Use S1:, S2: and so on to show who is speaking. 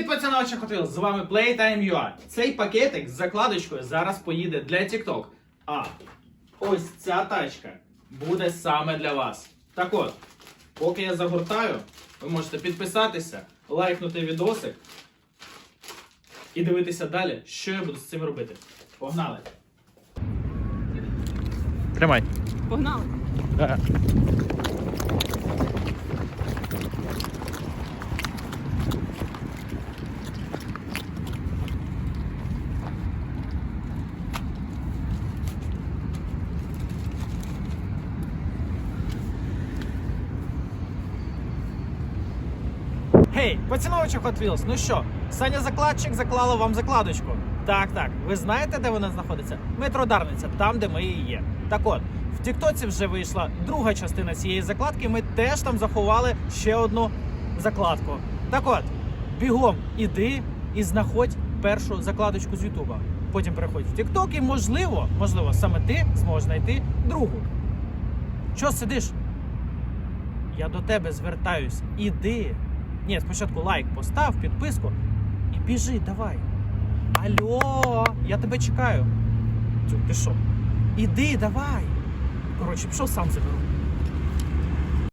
S1: Привіт, пацановича Хотвіл! З вами Playtime.ua. Цей пакетик з закладочкою зараз поїде для TikTok. А ось ця тачка буде саме для вас. Так от, поки я загортаю, ви можете підписатися, лайкнути відосик і дивитися далі, що я буду з цим робити. Погнали! Тримай.
S2: Погнали.
S1: Гей, поціновувачі Hot Wheels, ну що, Саня закладчик заклала вам закладочку. Так, так. Ви знаєте, де вона знаходиться? Метро Дарниця, там, де ми і є. Так от, в Тіктоці вже вийшла друга частина цієї закладки. Ми теж там заховали ще одну закладку. Так от, бігом іди і знаходь першу закладочку з Ютуба. Потім переходь в Тікток і можливо, можливо, саме ти зможеш знайти другу. Що сидиш? Я до тебе звертаюсь. Іди. Ні, спочатку лайк постав, підписку і біжи, давай. Алло, я тебе чекаю. Тю, ти що? Іди, давай. Коротше, пішов сам заберу.